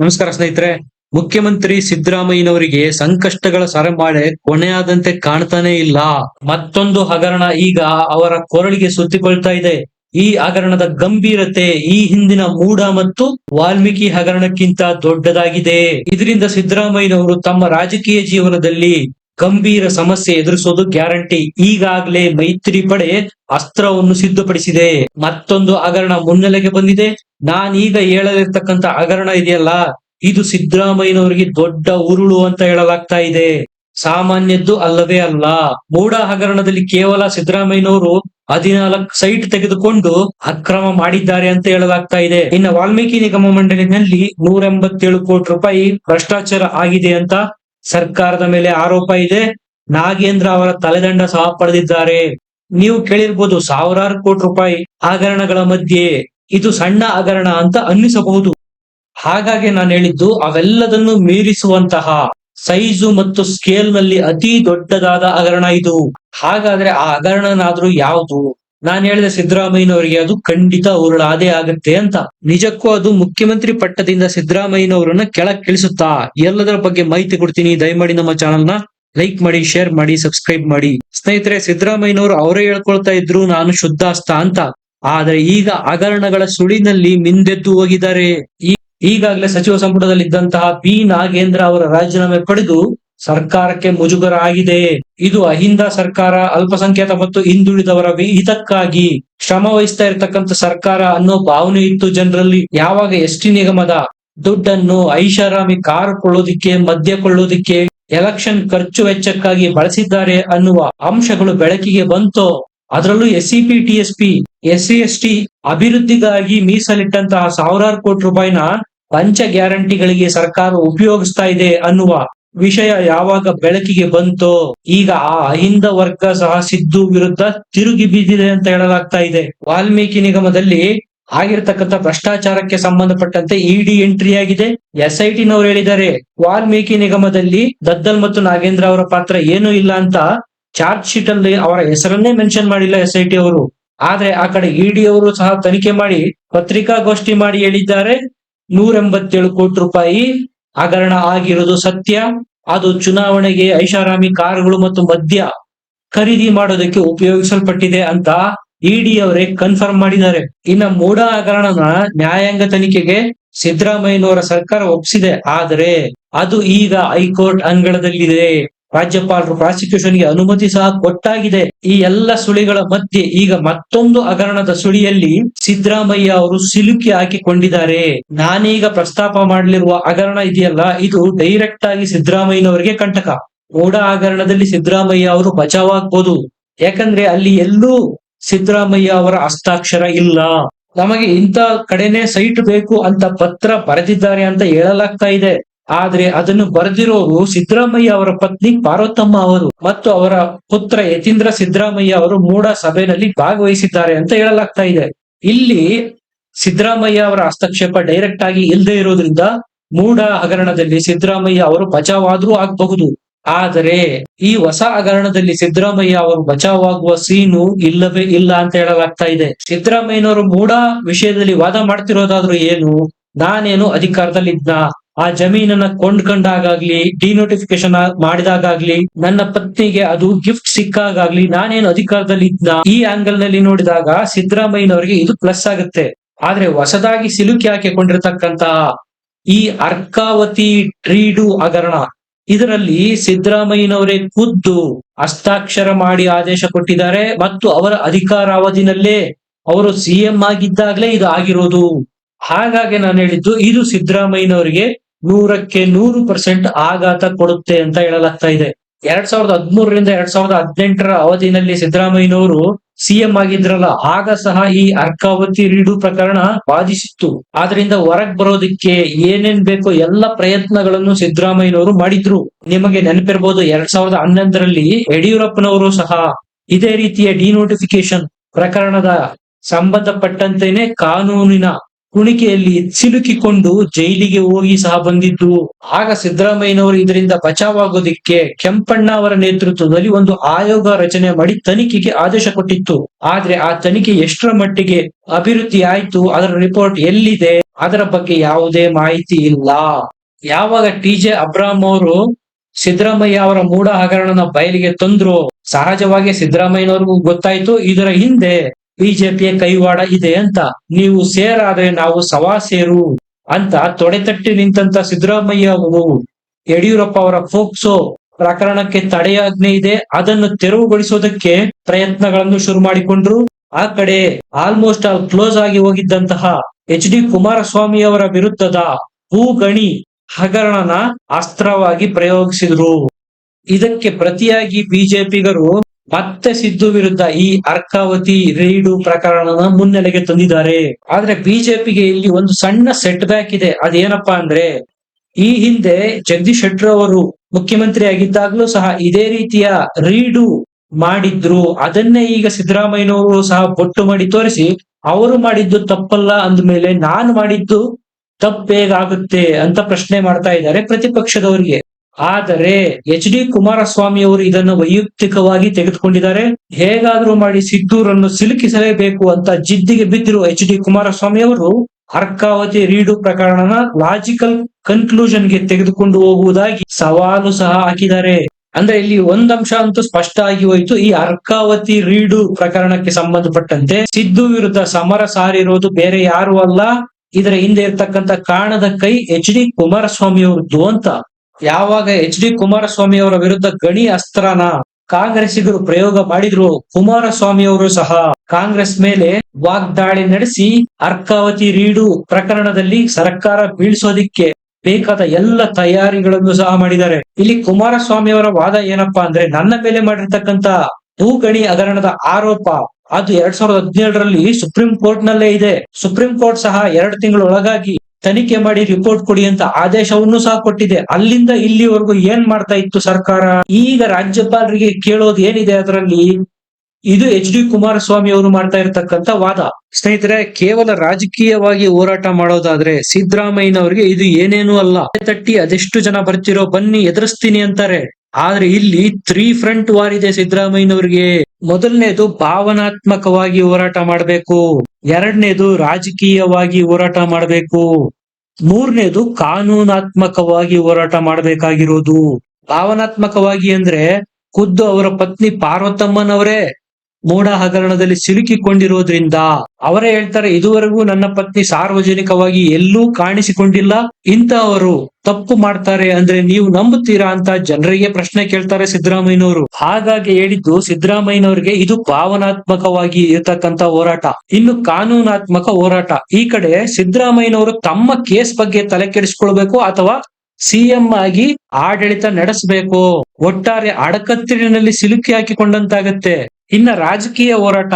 ನಮಸ್ಕಾರ ಸ್ನೇಹಿತರೆ. ಮುಖ್ಯಮಂತ್ರಿ ಸಿದ್ದರಾಮಯ್ಯನವರಿಗೆ ಸಂಕಷ್ಟಗಳ ಸರಮಾಳೆ ಕೊನೆಯಾದಂತೆ ಕಾಣ್ತಾನೆ ಇಲ್ಲ. ಮತ್ತೊಂದು ಹಗರಣ ಈಗ ಅವರ ಕೊರಳಿಗೆ ಸುತ್ತಿಕೊಳ್ತಾ ಇದೆ. ಈ ಹಗರಣದ ಗಂಭೀರತೆ ಈ ಹಿಂದಿನ ಮೂಡ ಮತ್ತು ವಾಲ್ಮೀಕಿ ಹಗರಣಕ್ಕಿಂತ ದೊಡ್ಡದಾಗಿದೆ. ಇದರಿಂದ ಸಿದ್ದರಾಮಯ್ಯನವರು ತಮ್ಮ ರಾಜಕೀಯ ಜೀವನದಲ್ಲಿ ಗಂಭೀರ ಸಮಸ್ಯೆ ಎದುರಿಸೋದು ಗ್ಯಾರಂಟಿ. ಈಗಾಗಲೇ ಮೈತ್ರಿ ಪಡೆ ಅಸ್ತ್ರವನ್ನು ಸಿದ್ಧಪಡಿಸಿದೆ. ಮತ್ತೊಂದು ಹಗರಣ ಮುನ್ನೆಲೆಗೆ ಬಂದಿದೆ. ನಾನೀಗ ಹೇಳಲಿರ್ತಕ್ಕಂತ ಹಗರಣ ಇದೆಯಲ್ಲ, ಇದು ಸಿದ್ದರಾಮಯ್ಯನವರಿಗೆ ದೊಡ್ಡ ಉರುಳು ಅಂತ ಹೇಳಲಾಗ್ತಾ ಇದೆ. ಸಾಮಾನ್ಯದ್ದು ಅಲ್ಲವೇ ಅಲ್ಲ. ಮೂಡ ಹಗರಣದಲ್ಲಿ ಕೇವಲ ಸಿದ್ದರಾಮಯ್ಯನವರು ಹದಿನಾಲ್ಕು ಸೈಟ್ ತೆಗೆದುಕೊಂಡು ಅಕ್ರಮ ಮಾಡಿದ್ದಾರೆ ಅಂತ ಹೇಳಲಾಗ್ತಾ ಇದೆ. ಇನ್ನು ವಾಲ್ಮೀಕಿ ನಿಗಮ ಮಂಡಳಿನಲ್ಲಿ ನೂರ ಎಂಬತ್ತೇಳು ಕೋಟಿ ರೂಪಾಯಿ ಭ್ರಷ್ಟಾಚಾರ ಆಗಿದೆ ಅಂತ ಸರ್ಕಾರದ ಮೇಲೆ ಆರೋಪ ಇದೆ. ನಾಗೇಂದ್ರ ಅವರ ತಲೆದಂಡ ಸಹ ಪಡೆದಿದ್ದಾರೆ. ನೀವು ಕೇಳಿರ್ಬೋದು ಸಾವಿರಾರು ಕೋಟಿ ರೂಪಾಯಿ ಹಗರಣಗಳ ಮಧ್ಯೆ ಇದು ಸಣ್ಣ ಹಗರಣ ಅಂತ ಅನ್ನಿಸಬಹುದು. ಹಾಗಾಗಿ ನಾನು ಹೇಳಿದ್ದು ಅವೆಲ್ಲದನ್ನು ಮೀರಿಸುವಂತಹ ಸೈಜು ಮತ್ತು ಸ್ಕೇಲ್ನಲ್ಲಿ ಅತಿ ದೊಡ್ಡದಾದ ಹಗರಣ ಇದು. ಹಾಗಾದ್ರೆ ಆ ಹಗರಣನಾದ್ರೂ ಯಾವುದು? ನಾನು ಹೇಳಿದೆ ಸಿದ್ದರಾಮಯ್ಯನವರಿಗೆ ಅದು ಖಂಡಿತ ಉರುಳಾದೇ ಆಗತ್ತೆ ಅಂತ. ನಿಜಕ್ಕೂ ಅದು ಮುಖ್ಯಮಂತ್ರಿ ಪಟ್ಟದಿಂದ ಸಿದ್ದರಾಮಯ್ಯನವರನ್ನ ಕೆಳಗ್ ಇಳಿಸುತ್ತಾ ಎಲ್ಲದರ ಬಗ್ಗೆ ಮಾಹಿತಿ ಕೊಡ್ತೀನಿ. ದಯಮಾಡಿ ನಮ್ಮ ಚಾನಲ್ನ ಲೈಕ್ ಮಾಡಿ, ಶೇರ್ ಮಾಡಿ, ಸಬ್ಸ್ಕ್ರೈಬ್ ಮಾಡಿ. ಸ್ನೇಹಿತರೆ, ಸಿದ್ದರಾಮಯ್ಯನವರು ಅವರೇ ಹೇಳ್ಕೊಳ್ತಾ ಇದ್ರು, ನಾನು ಶುದ್ಧಾಸ್ತ ಅಂತ. ಆದ್ರೆ ಈಗ ಹಗರಣಗಳ ಸುಳಿನಲ್ಲಿ ಮಿಂದೆದ್ದು ಹೋಗಿದ್ದಾರೆ. ಈಗಾಗಲೇ ಸಚಿವ ಸಂಪುಟದಲ್ಲಿ ಇದ್ದಂತಹ ಬಿ ನಾಗೇಂದ್ರ ಅವರ ರಾಜೀನಾಮೆ ಪಡೆದು ಸರ್ಕಾರಕ್ಕೆ ಮುಜುಗರ ಆಗಿದೆ ಇದು ಅಹಿಂದ ಸರ್ಕಾರ, ಅಲ್ಪಸಂಖ್ಯಾತ ಮತ್ತು ಹಿಂದುಳಿದವರ ಹಿತಕ್ಕಾಗಿ ಶ್ರಮ ವಹಿಸ್ತಾ ಇರತಕ್ಕಂತ ಸರ್ಕಾರ ಅನ್ನೋ ಭಾವನೆ ಇತ್ತು ಜನರಲ್ಲಿ. ಯಾವಾಗ ಎಸ್ ಟಿ ನಿಗಮದ ದುಡ್ಡನ್ನು ಐಷಾರಾಮಿ ಕಾರು ಕೊಳ್ಳೋದಿಕ್ಕೆ, ಮದ್ಯ ಕೊಳ್ಳೋದಿಕ್ಕೆ, ಎಲೆಕ್ಷನ್ ಖರ್ಚು ವೆಚ್ಚಕ್ಕಾಗಿ ಬಳಸಿದ್ದಾರೆ ಅನ್ನುವ ಅಂಶಗಳು ಬೆಳಕಿಗೆ ಬಂತೋ, ಅದರಲ್ಲೂ S C P S C, S ಅಭಿವೃದ್ಧಿಗಾಗಿ ಮೀಸಲಿಟ್ಟಂತಹ ಸಾವಿರಾರು ಕೋಟಿ ರೂಪಾಯಿನ ಪಂಚ ಗ್ಯಾರಂಟಿಗಳಿಗೆ ಸರ್ಕಾರ ಉಪಯೋಗಿಸ್ತಾ ಇದೆ ಅನ್ನುವ ವಿಷಯ ಯಾವಾಗ ಬೆಳಕಿಗೆ ಬಂತೋ, ಈಗ ಆ ಅಹಿಂದ ವರ್ಗ ಸಹ ಸಿದ್ದು ವಿರುದ್ಧ ತಿರುಗಿ ಬಿದ್ದಿದೆ ಅಂತ ಹೇಳಲಾಗ್ತಾ ಇದೆ. ವಾಲ್ಮೀಕಿ ನಿಗಮದಲ್ಲಿ ಆಗಿರ್ತಕ್ಕಂಥ ಭ್ರಷ್ಟಾಚಾರಕ್ಕೆ ಸಂಬಂಧಪಟ್ಟಂತೆ ಇಡಿ ಎಂಟ್ರಿ ಆಗಿದೆ. ಎಸ್ ಐ ಟಿನವರು ಹೇಳಿದ್ದಾರೆ, ವಾಲ್ಮೀಕಿ ನಿಗಮದಲ್ಲಿ ದದ್ದಲ್ ಮತ್ತು ನಾಗೇಂದ್ರ ಅವರ ಪಾತ್ರ ಏನೂ ಇಲ್ಲ ಅಂತ ಚಾರ್ಜ್ ಶೀಟ್ ಅಲ್ಲಿ ಅವರ ಹೆಸರನ್ನೇ ಮೆನ್ಷನ್ ಮಾಡಿಲ್ಲ ಎಸ್ ಐ ಅವರು. ಆದ್ರೆ ಆ ಕಡೆ ಇಡಿ ಅವರು ಸಹ ತನಿಖೆ ಮಾಡಿ ಪತ್ರಿಕಾಗೋಷ್ಠಿ ಮಾಡಿ ಹೇಳಿದ್ದಾರೆ. ನೂರ ಎಂಬತ್ತೇಳು ಕೋಟಿ ರೂಪಾಯಿ ಹಗರಣ ಆಗಿರೋದು ಸತ್ಯ. ಅದು ಚುನಾವಣೆಗೆ ಐಷಾರಾಮಿ ಕಾರುಗಳು ಮತ್ತು ಮದ್ಯ ಖರೀದಿ ಮಾಡೋದಕ್ಕೆ ಉಪಯೋಗಿಸಲ್ಪಟ್ಟಿದೆ ಅಂತ ಇಡಿ ಅವರೇ ಕನ್ಫರ್ಮ್ ಮಾಡಿದ್ದಾರೆ. ಇನ್ನ ಮೂಡ ಹಗರಣನ ನ್ಯಾಯಾಂಗ ತನಿಖೆಗೆ ಸಿದ್ದರಾಮಯ್ಯನವರ ಸರ್ಕಾರ ಒಪ್ಪಿಸಿದೆ. ಆದರೆ ಅದು ಈಗ ಹೈಕೋರ್ಟ್ ಅಂಗಳದಲ್ಲಿದೆ. ರಾಜ್ಯಪಾಲರು, ಪ್ರಾಸಿಕ್ಯೂಷನ್ಗೆ ಅನುಮತಿ ಸಹ ಕೊಟ್ಟಾಗಿದೆ. ಈ ಎಲ್ಲ ಸುಳಿಗಳ ಮಧ್ಯೆ ಈಗ ಮತ್ತೊಂದು ಹಗರಣದ ಸುಳಿಯಲ್ಲಿ ಸಿದ್ದರಾಮಯ್ಯ ಅವರು ಸಿಲುಕಿ ಹಾಕಿಕೊಂಡಿದ್ದಾರೆ. ನಾನೀಗ ಪ್ರಸ್ತಾಪ ಮಾಡಲಿರುವ ಹಗರಣ ಇದೆಯಲ್ಲ, ಇದು ಡೈರೆಕ್ಟ್ ಆಗಿ ಸಿದ್ದರಾಮಯ್ಯನವರಿಗೆ ಕಂಟಕ. ಓಡಾ ಹಗರಣದಲ್ಲಿ ಸಿದ್ದರಾಮಯ್ಯ ಅವರು ಬಚಾವಾಗ್ಬೋದು. ಯಾಕಂದ್ರೆ ಅಲ್ಲಿ ಎಲ್ಲೂ ಸಿದ್ದರಾಮಯ್ಯ ಅವರ ಹಸ್ತಾಕ್ಷರ ಇಲ್ಲ. ನಮಗೆ ಇಂಥ ಕಡೆನೆ ಸೈಟ್ ಬೇಕು ಅಂತ ಪತ್ರ ಬರೆದಿದ್ದಾರೆ ಅಂತ ಹೇಳಲಾಗ್ತಾ ಇದೆ. ಆದ್ರೆ ಅದನ್ನು ಬರೆದಿರೋರು ಸಿದ್ದರಾಮಯ್ಯ ಅವರ ಪತ್ನಿ ಪಾರ್ವತಮ್ಮ ಅವರು ಮತ್ತು ಅವರ ಪುತ್ರ ಯತೀಂದ್ರ ಸಿದ್ದರಾಮಯ್ಯ ಅವರು ಮೂಡ ಸಭೆಯಲ್ಲಿ ಭಾಗವಹಿಸಿದ್ದಾರೆ ಅಂತ ಹೇಳಲಾಗ್ತಾ ಇದೆ. ಇಲ್ಲಿ ಸಿದ್ದರಾಮಯ್ಯ ಅವರ ಹಸ್ತಕ್ಷೇಪ ಡೈರೆಕ್ಟ್ ಆಗಿ ಇಲ್ಲದೆ ಇರೋದ್ರಿಂದ ಮೂಡ ಹಗರಣದಲ್ಲಿ ಸಿದ್ದರಾಮಯ್ಯ ಅವರು ಬಚಾವಾದ್ರೂ ಆಗಬಹುದು. ಆದರೆ ಈ ಹೊಸ ಹಗರಣದಲ್ಲಿ ಸಿದ್ದರಾಮಯ್ಯ ಅವರು ಬಚಾವಾಗುವ ಸೀನು ಇಲ್ಲವೇ ಇಲ್ಲ ಅಂತ ಹೇಳಲಾಗ್ತಾ ಇದೆ. ಸಿದ್ದರಾಮಯ್ಯನವರು ಮೂಡ ವಿಷಯದಲ್ಲಿ ವಾದ ಮಾಡ್ತಿರೋದಾದ್ರೂ ಏನು? ನಾನೇನು ಅಧಿಕಾರದಲ್ಲಿ ಇದ್ನ ಆ ಜಮೀನನ್ನ ಕೊಂಡ್ಕೊಂಡಾಗ್ಲಿ ಡಿನೋಟಿಫಿಕೇಶನ್ ಮಾಡಿದಾಗ್ಲಿ ನನ್ನ ಪತ್ನಿಗೆ ಅದು ಗಿಫ್ಟ್ ಸಿಕ್ಕಾಗ್ಲಿ ನಾನೇನು ಅಧಿಕಾರದಲ್ಲಿ ಇದ್ನ ಈ ಆಂಗಲ್ನಲ್ಲಿ ನೋಡಿದಾಗ ಸಿದ್ದರಾಮಯ್ಯನವರಿಗೆ ಇದು ಪ್ಲಸ್ ಆಗುತ್ತೆ. ಆದ್ರೆ ಹೊಸದಾಗಿ ಸಿಲುಕಿ ಹಾಕಿಕೊಂಡಿರ್ತಕ್ಕಂತಹ ಈ ಅರ್ಕಾವತಿ ಟ್ರೀಡು ಹಗರಣ, ಇದರಲ್ಲಿ ಸಿದ್ದರಾಮಯ್ಯನವರೇ ಖುದ್ದು ಹಸ್ತಾಕ್ಷರ ಮಾಡಿ ಆದೇಶ ಕೊಟ್ಟಿದ್ದಾರೆ ಮತ್ತು ಅವರ ಅಧಿಕಾರಾವಧಿನಲ್ಲೇ ಅವರು ಸಿಎಂ ಆಗಿದ್ದಾಗಲೇ ಇದು ಆಗಿರೋದು. ಹಾಗಾಗಿ ನಾನು ಹೇಳಿದ್ದು, ಇದು ಸಿದ್ದರಾಮಯ್ಯನವರಿಗೆ ನೂರಕ್ಕೆ ನೂರು ಪರ್ಸೆಂಟ್ ಆಘಾತ ಕೊಡುತ್ತೆ ಅಂತ ಹೇಳಲಾಗ್ತಾ ಇದೆ. ಎರಡ್ ಸಾವಿರದ ಹದಿಮೂರರಿಂದ ಎರಡ್ ಸಾವಿರದ ಹದಿನೆಂಟರ ಅವಧಿನಲ್ಲಿ ಸಿದ್ದರಾಮಯ್ಯನವರು ಸಿಎಂ ಆಗಿದ್ರಲ್ಲ, ಆಗ ಸಹ ಈ ಅರ್ಕಾವತಿ ರೀಡು ಪ್ರಕರಣ ಬಾಧಿಸಿತ್ತು. ಆದ್ರಿಂದ ಹೊರಗ್ ಬರೋದಕ್ಕೆ ಏನೇನ್ ಬೇಕೋ ಎಲ್ಲ ಪ್ರಯತ್ನಗಳನ್ನು ಸಿದ್ದರಾಮಯ್ಯನವರು ಮಾಡಿದ್ರು. ನಿಮಗೆ ನೆನಪಿರ್ಬೋದು, ಎರಡ್ ಸಾವಿರದ ಹನ್ನೊಂದರಲ್ಲಿ ಯಡಿಯೂರಪ್ಪನವರು ಸಹ ಇದೇ ರೀತಿಯ ಡಿನೋಟಿಫಿಕೇಶನ್ ಪ್ರಕರಣದ ಸಂಬಂಧಪಟ್ಟಂತೆನೆ ಕಾನೂನಿನ ಕುಣಿಕೆಯಲ್ಲಿ ಸಿಲುಕಿಕೊಂಡು ಜೈಲಿಗೆ ಹೋಗಿ ಸಹ ಬಂದಿದ್ದು. ಆಗ ಸಿದ್ದರಾಮಯ್ಯನವರು ಇದರಿಂದ ಬಚಾವಾಗೋದಿಕ್ಕೆ ಕೆಂಪಣ್ಣ ಅವರ ನೇತೃತ್ವದಲ್ಲಿ ಒಂದು ಆಯೋಗ ರಚನೆ ಮಾಡಿ ತನಿಖೆಗೆ ಆದೇಶ ಕೊಟ್ಟಿತ್ತು. ಆದ್ರೆ ಆ ತನಿಖೆ ಎಷ್ಟರ ಮಟ್ಟಿಗೆ ಅಭಿವೃದ್ಧಿ ಆಯ್ತು, ಅದರ ರಿಪೋರ್ಟ್ ಎಲ್ಲಿದೆ, ಅದರ ಬಗ್ಗೆ ಯಾವುದೇ ಮಾಹಿತಿ ಇಲ್ಲ. ಯಾವಾಗ ಟಿ ಜೆ ಅಬ್ರಾಮ್ ಅವರು ಸಿದ್ದರಾಮಯ್ಯ ಅವರ ಮೂಢ ಹಗರಣನ ಬಯಲಿಗೆ ತಂದ್ರು, ಸಹಜವಾಗಿ ಸಿದ್ದರಾಮಯ್ಯನವ್ರಿಗೂ ಗೊತ್ತಾಯ್ತು. ಇದರ ಹಿಂದೆ ಬಿಜೆಪಿಯ ಕೈವಾಡ ಇದೆ ಅಂತ. ನೀವು ಸೇರಾದ್ರೆ ನಾವು ಸವಾ ಸೇರು ಅಂತ ತೊಡೆತಟ್ಟಿ ನಿಂತಂತ ಸಿದ್ದರಾಮಯ್ಯ ಅವರು ಯಡಿಯೂರಪ್ಪ ಅವರ ಫೋಕ್ಸೋ ಪ್ರಕರಣಕ್ಕೆ ತಡೆಯಾಜ್ಞೆ ಇದೆ. ಅದನ್ನು ತೆರವುಗೊಳಿಸೋದಕ್ಕೆ ಪ್ರಯತ್ನಗಳನ್ನು ಶುರು ಮಾಡಿಕೊಂಡ್ರು. ಆ ಕಡೆ ಆಲ್ಮೋಸ್ಟ್ ಆಲ್ ಕ್ಲೋಸ್ ಆಗಿ ಹೋಗಿದ್ದಂತಹ ಎಚ್ ಡಿ ಕುಮಾರಸ್ವಾಮಿ ಅವರ ವಿರುದ್ಧದ ಭೂಗಣಿ ಹಗರಣನ ಅಸ್ತ್ರವಾಗಿ ಪ್ರಯೋಗಿಸಿದ್ರು. ಇದಕ್ಕೆ ಪ್ರತಿಯಾಗಿ ಬಿಜೆಪಿಗರು ಮತ್ತೆ ಸಿದ್ದು ವಿರುದ್ಧ ಈ ಅರ್ಕಾವತಿ ರೈಡು ಪ್ರಕರಣನ ಮುನ್ನೆಲೆಗೆ ತಂದಿದ್ದಾರೆ. ಆದ್ರೆ ಬಿಜೆಪಿಗೆ ಇಲ್ಲಿ ಒಂದು ಸಣ್ಣ ಸೆಟ್ ಬ್ಯಾಕ್ ಇದೆ. ಅದೇನಪ್ಪಾ ಅಂದ್ರೆ, ಈ ಹಿಂದೆ ಜಗದೀಶ್ ಶೆಟ್ಟರ್ ಅವರು ಮುಖ್ಯಮಂತ್ರಿ ಆಗಿದ್ದಾಗ್ಲೂ ಸಹ ಇದೇ ರೀತಿಯ ರೀಡು ಮಾಡಿದ್ರು. ಅದನ್ನೇ ಈಗ ಸಿದ್ದರಾಮಯ್ಯನವರು ಸಹ ಬೊಟ್ಟು ಮಾಡಿ ತೋರಿಸಿ, ಅವರು ಮಾಡಿದ್ದು ತಪ್ಪಲ್ಲ ಅಂದ್ಮೇಲೆ ನಾನು ಮಾಡಿದ್ದು ತಪ್ಪೇಗಾಗುತ್ತೆ ಅಂತ ಪ್ರಶ್ನೆ ಮಾಡ್ತಾ ಇದ್ದಾರೆ ಪ್ರತಿಪಕ್ಷದವರಿಗೆ. ಆದರೆ ಎಚ್ ಡಿ ಕುಮಾರಸ್ವಾಮಿ ಅವರು ಇದನ್ನು ವೈಯಕ್ತಿಕವಾಗಿ ತೆಗೆದುಕೊಂಡಿದ್ದಾರೆ. ಹೇಗಾದ್ರೂ ಮಾಡಿ ಸಿದ್ದೂರನ್ನು ಸಿಲುಕಿಸಲೇಬೇಕು ಅಂತ ಜಿದ್ದಿಗೆ ಬಿದ್ದಿರುವ ಎಚ್ ಡಿ ಕುಮಾರಸ್ವಾಮಿ ಅವರು ಅರ್ಕಾವತಿ ರೀಡು ಪ್ರಕರಣನ ಲಾಜಿಕಲ್ ಕನ್ಕ್ಲೂಷನ್ಗೆ ತೆಗೆದುಕೊಂಡು ಹೋಗುವುದಾಗಿ ಸವಾಲು ಸಹ ಹಾಕಿದ್ದಾರೆ. ಅಂದ್ರೆ ಇಲ್ಲಿ ಒಂದಂಶ ಅಂತೂ ಸ್ಪಷ್ಟ ಆಗಿ ಹೋಯ್ತು. ಈ ಅರ್ಕಾವತಿ ರೀಡು ಪ್ರಕರಣಕ್ಕೆ ಸಂಬಂಧಪಟ್ಟಂತೆ ಸಿದ್ದು ವಿರುದ್ಧ ಸಮರ ಸಾರಿರೋದು ಬೇರೆ ಯಾರು ಅಲ್ಲ. ಇದರ ಹಿಂದೆ ಇರ್ತಕ್ಕಂಥ ಕಾರಣದ ಕೈ ಎಚ್ ಡಿ ಕುಮಾರಸ್ವಾಮಿ ಅವರದ್ದು ಅಂತ ಯಾವಾಗ ಎಚ್ ಡಿ ಕುಮಾರಸ್ವಾಮಿ ಅವರ ವಿರುದ್ಧ ಗಣಿ ಅಸ್ತ್ರನ ಕಾಂಗ್ರೆಸ್ಸಿಗರು ಪ್ರಯೋಗ ಮಾಡಿದ್ರು ಕುಮಾರಸ್ವಾಮಿ ಅವರು ಸಹ ಕಾಂಗ್ರೆಸ್ ಮೇಲೆ ವಾಗ್ದಾಳಿ ನಡೆಸಿ ಅರ್ಕಾವತಿ ರೀಡು ಪ್ರಕರಣದಲ್ಲಿ ಸರ್ಕಾರ ಬೀಳ್ಸೋದಿಕ್ಕೆ ಬೇಕಾದ ಎಲ್ಲ ತಯಾರಿಗಳನ್ನು ಸಹ ಮಾಡಿದ್ದಾರೆ. ಇಲ್ಲಿ ಕುಮಾರಸ್ವಾಮಿ ಅವರ ವಾದ ಏನಪ್ಪಾ ಅಂದ್ರೆ, ನನ್ನ ಮೇಲೆ ಮಾಡಿರ್ತಕ್ಕಂತ ಭೂಗಣಿ ಹಗರಣದ ಆರೋಪ ಅದು ಎರಡ್ ಸಾವಿರದ ಹದಿನೇಳರಲ್ಲಿ ಸುಪ್ರೀಂ ಕೋರ್ಟ್ ನಲ್ಲೇ ಇದೆ. ಸುಪ್ರೀಂ ಕೋರ್ಟ್ ಸಹ ಎರಡು ತಿಂಗಳೊಳಗಾಗಿ ತನಿಖೆ ಮಾಡಿ ರಿಪೋರ್ಟ್ ಕೊಡಿ ಅಂತ ಆದೇಶವನ್ನು ಸಹ ಕೊಟ್ಟಿದೆ. ಅಲ್ಲಿಂದ ಇಲ್ಲಿವರೆಗೂ ಏನ್ ಮಾಡ್ತಾ ಇತ್ತು ಸರ್ಕಾರ? ಈಗ ರಾಜ್ಯಪಾಲರಿಗೆ ಕೇಳೋದು ಏನಿದೆ ಅದರಲ್ಲಿ? ಇದು ಎಚ್ ಡಿ ಕುಮಾರಸ್ವಾಮಿ ಅವರು ಮಾಡ್ತಾ ಇರತಕ್ಕಂತ ವಾದ. ಸ್ನೇಹಿತರೆ, ಕೇವಲ ರಾಜಕೀಯವಾಗಿ ಹೋರಾಟ ಮಾಡೋದಾದ್ರೆ ಸಿದ್ದರಾಮಯ್ಯನವರಿಗೆ ಇದು ಏನೇನು ಅಲ್ಲ. ತಟ್ಟಿ ಅದೆಷ್ಟು ಜನ ಬರ್ತಿರೋ ಬನ್ನಿ, ಎದುರಿಸ್ತೀನಿ ಅಂತಾರೆ. ಆದ್ರೆ ಇಲ್ಲಿ ತ್ರೀ ಫ್ರಂಟ್ ವಾರ್ ಇದೆ ಸಿದ್ದರಾಮಯ್ಯನವರಿಗೆ. ಮೊದಲನೇದು ಭಾವನಾತ್ಮಕವಾಗಿ ಹೋರಾಟ ಮಾಡಬೇಕು. ಎರಡನೇದು ರಾಜಕೀಯವಾಗಿ ಹೋರಾಟ ಮಾಡಬೇಕು. ಮೂರನೇದು ಕಾನೂನಾತ್ಮಕವಾಗಿ ಹೋರಾಟ ಮಾಡಬೇಕಾಗಿರೋದು. ಭಾವನಾತ್ಮಕವಾಗಿ ಅಂದ್ರೆ ಖುದ್ದು ಅವರ ಪತ್ನಿ ಪಾರ್ವತಮ್ಮನವರೇ. ಮೂಢ ಹಗರಣದಲ್ಲಿ ಸಿಲುಕಿಕೊಂಡಿರೋದ್ರಿಂದ ಅವರೇ ಹೇಳ್ತಾರೆ, ಇದುವರೆಗೂ ನನ್ನ ಪತ್ನಿ ಸಾರ್ವಜನಿಕವಾಗಿ ಎಲ್ಲೂ ಕಾಣಿಸಿಕೊಂಡಿಲ್ಲ. ಇಂತಹವರು ತಪ್ಪು ಮಾಡ್ತಾರೆ ಅಂದ್ರೆ ನೀವು ನಂಬುತ್ತೀರಾ ಅಂತ ಜನರಿಗೆ ಪ್ರಶ್ನೆ ಕೇಳ್ತಾರೆ ಸಿದ್ದರಾಮಯ್ಯನವರು. ಹಾಗಾಗಿ ಹೇಳಿದ್ದು ಸಿದ್ದರಾಮಯ್ಯನವರಿಗೆ ಇದು ಭಾವನಾತ್ಮಕವಾಗಿ ಇರತಕ್ಕಂತ ಹೋರಾಟ. ಇನ್ನು ಕಾನೂನಾತ್ಮಕ ಹೋರಾಟ. ಈ ಕಡೆ ಸಿದ್ದರಾಮಯ್ಯನವರು ತಮ್ಮ ಕೇಸ್ ಬಗ್ಗೆ ತಲೆ ಕೆಡಿಸ್ಕೊಳ್ಬೇಕು ಅಥವಾ ಸಿಎಂ ಆಗಿ ಆಡಳಿತ ನಡೆಸಬೇಕು. ಒಟ್ಟಾರೆ ಅಡಕತ್ತಿರಿನಲ್ಲಿ ಸಿಲುಕಿ ಹಾಕಿಕೊಂಡಂತಾಗತ್ತೆ. ಇನ್ನ ರಾಜಕೀಯ ಹೋರಾಟ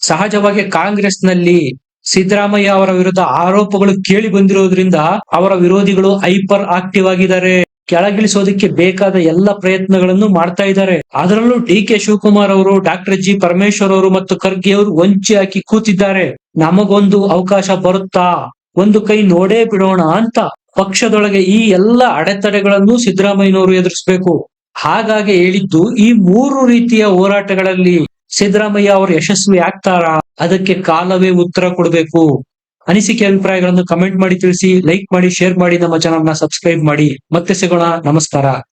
ಸಹಜವಾಗಿ ಕಾಂಗ್ರೆಸ್ನಲ್ಲಿ ಸಿದ್ದರಾಮಯ್ಯ ಅವರ ವಿರುದ್ಧ ಆರೋಪಗಳು ಕೇಳಿ ಬಂದಿರೋದ್ರಿಂದ ಅವರ ವಿರೋಧಿಗಳು ಹೈಪರ್ ಆಕ್ಟಿವ್ ಆಗಿದ್ದಾರೆ. ಕೆಳಗಿಳಿಸೋದಕ್ಕೆ ಬೇಕಾದ ಎಲ್ಲ ಪ್ರಯತ್ನಗಳನ್ನು ಮಾಡ್ತಾ ಇದ್ದಾರೆ. ಅದರಲ್ಲೂ ಡಿ ಕೆ ಶಿವಕುಮಾರ್ ಅವರು, ಡಾಕ್ಟರ್ ಜಿ. ಪರಮೇಶ್ವರ್ ಅವರು ಮತ್ತು ಖರ್ಗೆ ಅವರು ವಂಚಿ ಹಾಕಿ ಕೂತಿದ್ದಾರೆ. ನಮಗೊಂದು ಅವಕಾಶ ಬರುತ್ತಾ? ಒಂದು ಕೈ ನೋಡೇ ಬಿಡೋಣ ಅಂತ ಪಕ್ಷದೊಳಗೆ ಈ ಎಲ್ಲ ಅಡೆತಡೆಗಳನ್ನು ಸಿದ್ದರಾಮಯ್ಯನವರು ಎದುರಿಸಬೇಕು. ಹಾಗಾಗಿ ಹೇಳಿದ್ದು ಈ ಮೂರು ರೀತಿಯ ಹೋರಾಟಗಳಲ್ಲಿ ಸಿದ್ದರಾಮಯ್ಯ ಅವರು ಯಶಸ್ವಿ ಆಗ್ತಾರಾ? ಅದಕ್ಕೆ ಕಾಲವೇ ಉತ್ತರ ಕೊಡಬೇಕು. ಅನಿಸಿಕೆ ಅಭಿಪ್ರಾಯಗಳನ್ನು ಕಮೆಂಟ್ ಮಾಡಿ ತಿಳಿಸಿ ಲೈಕ್ ಮಾಡಿ ಶೇರ್ ಮಾಡಿ ನಮ್ಮ ಚಾನಲ್ನ ಸಬ್ಸ್ಕ್ರೈಬ್ ಮಾಡಿ. ಮತ್ತೆ ಸಿಗೋಣ. ನಮಸ್ಕಾರ.